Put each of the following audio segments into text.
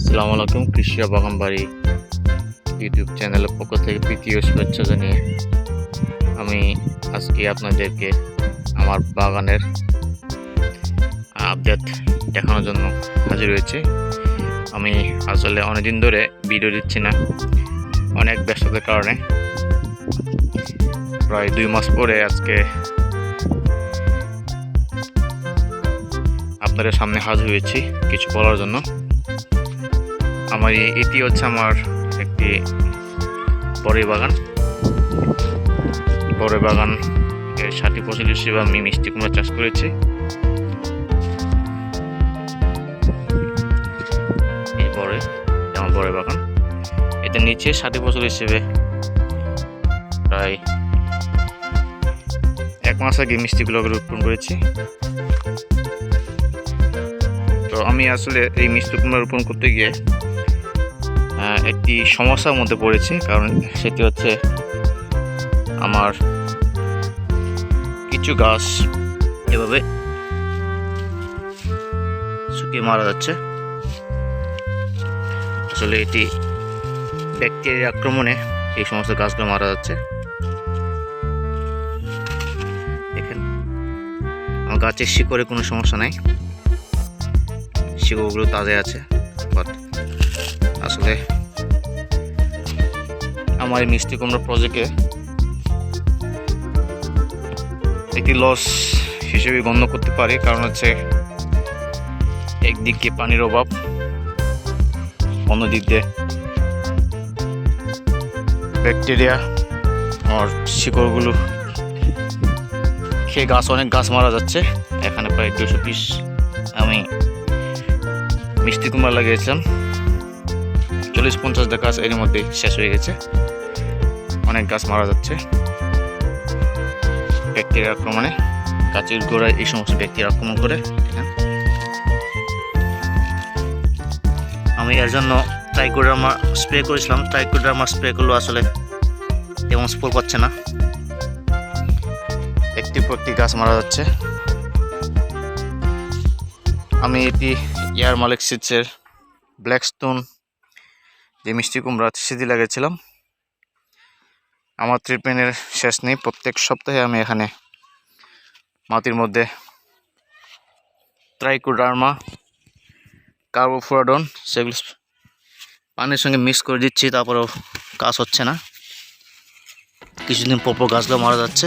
আসসালামু আলাইকুম, কৃষি বাগান বাড়ি ইউটিউব চ্যানেলের পক্ষ থেকে প্রীতীয় শুভেচ্ছা জানিয়ে আমি আজকে আপনাদেরকে আমার বাগানের আপডেট দেখানোর জন্য হাজির হয়েছি। আমি আসলে অনেকদিন ধরে ভিডিও দিচ্ছি না, অনেক ব্যস্ততার কারণে। প্রায় দুই মাস পরে আজকে আপনাদের সামনে হাজির হয়েছি কিছু বলার জন্য। আমার এটি হচ্ছে আমার একটি বড়ই বাগান। বড়ই বাগান ষাটি ফসল হিসেবে আমি মিষ্টি কুমড়া চাষ করেছি। এই আমার বড়ই বাগান। এটা নিচে ষাটি ফসল হিসেবে প্রায় এক মাস আগে মিষ্টিগুলোকে রোপণ করেছি। তো আমি আসলে এই মিষ্টি কুমড়া রোপণ করতে গিয়ে একটি সমস্যার মধ্যে পড়েছি, কারণ সেটি হচ্ছে আমার কিছু গাছ এভাবে শুকিয়ে মারা যাচ্ছে। আসলে এটি ব্যাকটেরিয়া আক্রমণে এই সমস্ত গাছগুলো মারা যাচ্ছে। দেখেন, আমার গাছের শিকড়ে কোনো সমস্যা নাই। শিকড়গুলো তাজা আছে বাট আসলে আমার এই মিষ্টি কুমড়া প্রজেক্টে একটি লস হিসেবে গণ্য করতে পারি, কারণ হচ্ছে একদিকে পানির অভাব, অন্যদিক দিয়ে ব্যাকটেরিয়া আর শিকড়গুলো খেয়ে গাছ, অনেক গাছ মারা যাচ্ছে। এখানে প্রায় দুশো পিস আমি মিষ্টি কুমড়া লাগিয়েছিলাম। চল্লিশ পঞ্চাশটা গাছ এর মধ্যেই শেষ হয়ে গেছে। অনেক গাছ মারা যাচ্ছে। ব্যাকটেরিয়া আক্রমণে গাছের গোড়ায় এই সমস্ত ব্যাকটেরিয়া আক্রমণ করে হ্যাঁ। আমি এর জন্য ট্রাইকোডার্মা স্প্রে করেছিলাম। ট্রাইকোডার্মা স্প্রে করলেও আসলে তেমন স্পোর পাচ্ছে না। একটি পর একটি গাছ মারা যাচ্ছে। আমি এটি এয়ার মালিক সিটসের ব্ল্যাকস্টোন যে মিষ্টি কুমড়া সেটি লাগিয়েছিলাম। আমার ট্রিটমেন্টের শেষ নেই, প্রত্যেক সপ্তাহে আমি এখানে মাটির মধ্যে ট্রাইকোডার্মা কার্বোফোরাডন সেগুলো পানির সঙ্গে মিক্স করে দিচ্ছি, তারপরেও কাজ হচ্ছে না। কিছুদিন পর পর গাছগুলো মারা যাচ্ছে।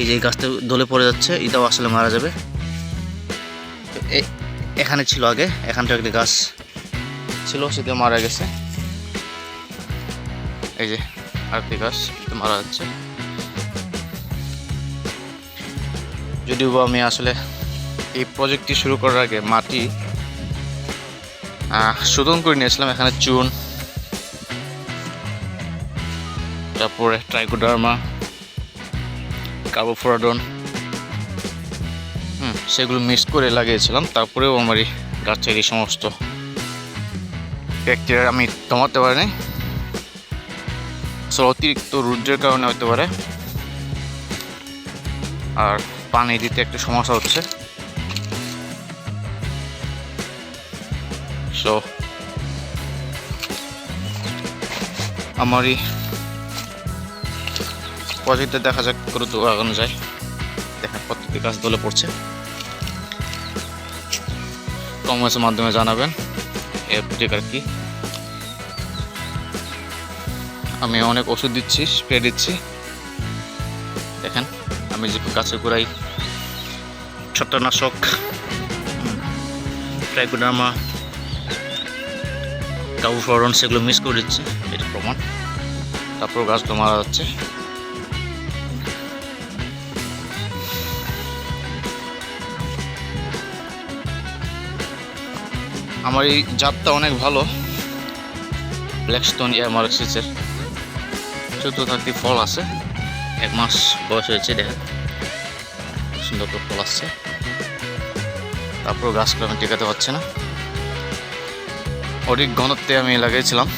এই যে গাছটা দলে পড়ে যাচ্ছে, এটাও আসলে মারা যাবে। এখানে ছিল আগে এখানটা একটি গাছ ছিল, সেটা মারা গেছে। এই যে, আরেকটি গাছ মারা যাচ্ছে। যদিও আমি আসলে এই প্রজেক্টটি শুরু করার আগে মাটি শোধন করে নিয়েছিলাম এখানে চুন, তারপরে ট্রাইকোডার্মা কার্বোফোরাডন হুম, সেগুলো মিক্স করে লাগিয়েছিলাম। তারপরেও আমার এই গাছের এই সমস্ত ব্যাকটেরিয়া আমি কমাতে পারিনি। আসলে অতিরিক্ত রুদ্রের কারণে হতে পারে। আর পানি দিতে একটু সমস্যা হচ্ছে। সো আমারই প্রজেক্টে দেখা যাক করে তো আগানো যায়। দেখেন প্রত্যেকটি গাছ দলে পড়ছে। কমেন্টের মাধ্যমে জানাবেন, এর প্রতিকার কি? আমি অনেক ওষুধ দিচ্ছি স্প্রে দিচ্ছি। দেখেন, আমি যে গাছের গোড়াই ছত্রনাশক ট্রাইকোডার্মা কাবুফরন সেগুলো মিস করে দিচ্ছি, এটা প্রমাণ। তারপর গাছগুলো মারা যাচ্ছে আমার এই জাতটা অনেক ভালো, ব্ল্যাকস্টোন এয়ার মার্কসিসের চোদ্দ থাকতে ফল আছে। এক মাস বয়স হয়েছে, দেখেন। সুন্দর করে ফল আসছে। তারপর গাছগুলো আমি টেকাতে পারছি না। অধিক ঘনত্বে আমি লাগিয়েছিলাম।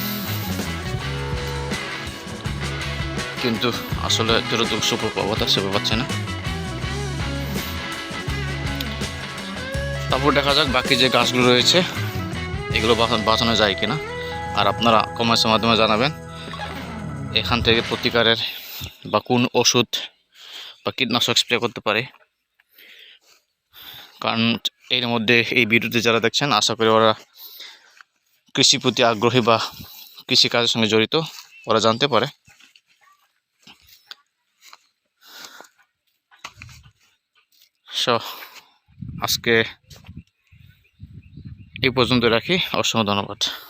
কিন্তু আসলে যতটুকু সুপ্রভাবতা সেবা পাচ্ছে না। তারপর দেখা যাক বাকি যে গাছগুলো রয়েছে, এগুলো বাঁচানো যায় কিনা। আর আপনারা কমার্সের মাধ্যমে জানাবেন। এখান থেকে প্রতিকারের বা কোন ওষুধ বা কীটনাশক স্প্রে করতে পারে। কারণ এর মধ্যে এই ভিডিওতে যারা দেখছেন, আশা করি ওরা কৃষি প্রতি আগ্রহী বা কৃষিকাজের সঙ্গে জড়িত, ওরা জানতে পারে। সো, আজকে এই পর্যন্ত রাখি। অসংখ্য ধন্যবাদ।